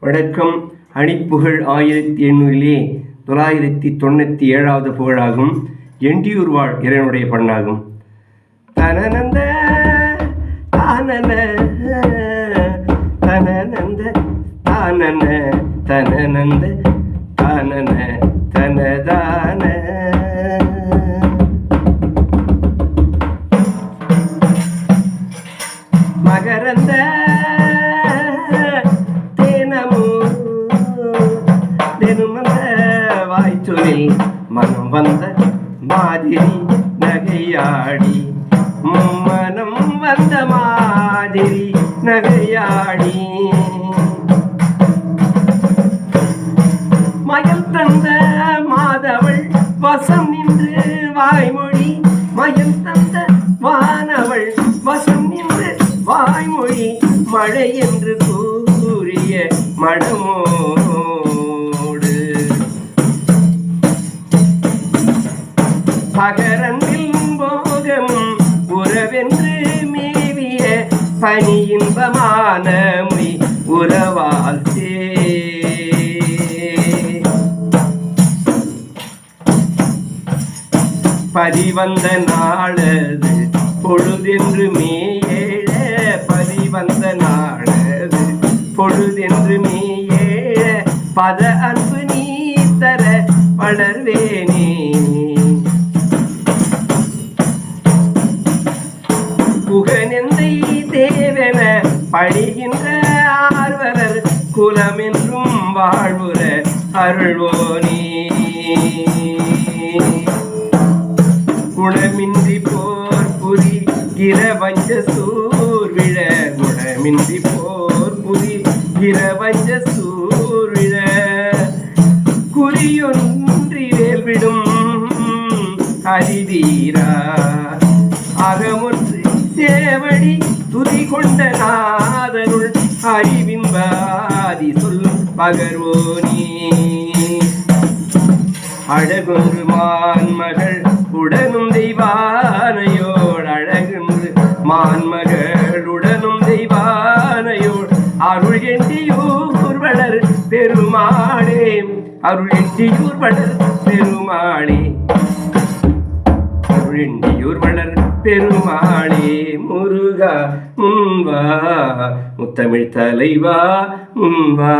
வடக்கம் அணிப்புகழ் ஆயிரத்தி எண்ணூறிலே தொள்ளாயிரத்தி தொண்ணூற்றி ஏழாவது புகழாகும். எண்டியூர் வாழ் இறைவனுடைய பண்ணாகும். தனநந்த தானன தனநந்த தானன தனநந்த தானன தனதான. மகரந்த வாய்ச்சொலில் மனம் வந்த மாதிரி நகையாடி மனம் வந்த மாதிரி நகையாடி மயல் தந்த மாதவள் வசம் நின்று வாய்மொழி மயல் தந்த வானவள் வசம் நின்று வாய்மொழி மழை என்று கூறிய மடமோ பனி இன்பமான மொய் உறவால் சே பதிவந்த நாளது பொழுதென்று மேயேழ பதிவந்த நாளது பொழுதென்று மேயேழ பத அன்பு நீ தர வளர்வேனே. பழிகின்ற ஆர்வலர் குலமென்றும் வாழ்வுற அருள்வோனே. குணமின்றி போர் புரி கிரவஞ்ச சூர்விழ குணமின்றி போர் புரி கிரவஞ்ச சூர்விழ குறியொன்றி வேல்விடும் அறிவீரா அகமொன்று சேவடி துதி கொண்ட நாதனுள் அறிவிம்பாதி சொல் பகர்வோனி அழகொன்று மான்மகள் உடனும் தெய்வானையோள் அழகுன்று மான்மகள் உடனும் தெய்வானையோள். அருள் எண்டியூர் வளர் பெருமாளே அருள் எண்டியூர் வளர் பெருமாளே. அருளெண்டியூர் வளர் பெருமாளே முருகா முன்வா. முத்தமிழ் தலைவா முன்வா.